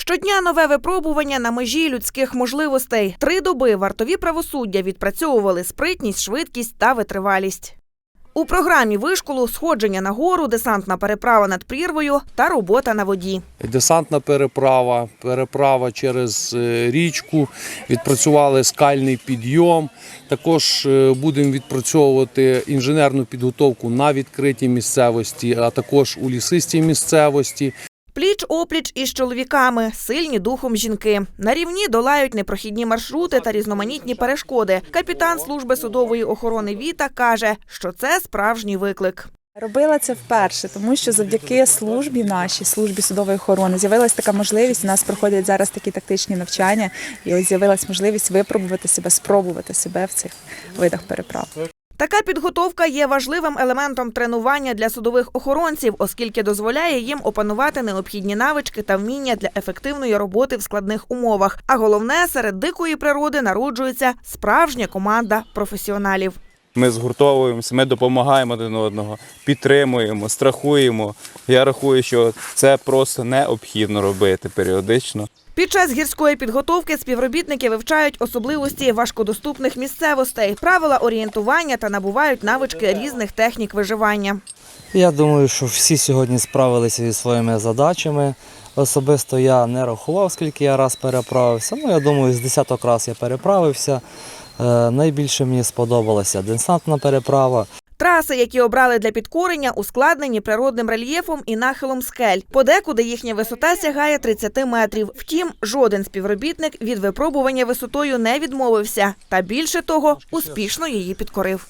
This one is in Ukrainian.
Щодня нове випробування на межі людських можливостей. Три доби вартові правосуддя відпрацьовували спритність, швидкість та витривалість. У програмі вишколу сходження на гору, десантна переправа над прірвою та робота на воді. Десантна переправа, переправа через е, річку, відпрацювали скальний підйом. Також е, будемо відпрацьовувати інженерну підготовку на відкритій місцевості, а також у лісистій місцевості. Пліч опліч із чоловіками, сильні духом жінки. На рівні долають непрохідні маршрути та різноманітні перешкоди. Капітан служби судової охорони Віта каже, що це справжній виклик. Робила це вперше, тому що завдяки службі нашій, службі судової охорони, з'явилася така можливість. У нас проходять зараз такі тактичні навчання, і ось з'явилась можливість випробувати себе, спробувати себе в цих видах переправ. Така підготовка є важливим елементом тренування для судових охоронців, оскільки дозволяє їм опанувати необхідні навички та вміння для ефективної роботи в складних умовах. А головне, серед дикої природи народжується справжня команда професіоналів. Ми згуртовуємося, ми допомагаємо один одного, підтримуємо, страхуємо. Я рахую, що це просто необхідно робити періодично. Під час гірської підготовки співробітники вивчають особливості важкодоступних місцевостей, правила орієнтування та набувають навички різних технік виживання. Я думаю, що всі сьогодні справилися зі своїми задачами. Особисто я не рахував, скільки я раз переправився. Ну, я думаю, з десяток раз я переправився. Е, найбільше мені сподобалася десантна переправа. Траси, які обрали для підкорення, ускладнені природним рельєфом і нахилом скель. Подекуди їхня висота сягає 30 метрів. Втім, жоден співробітник від випробування висотою не відмовився. Та більше того, успішно її підкорив.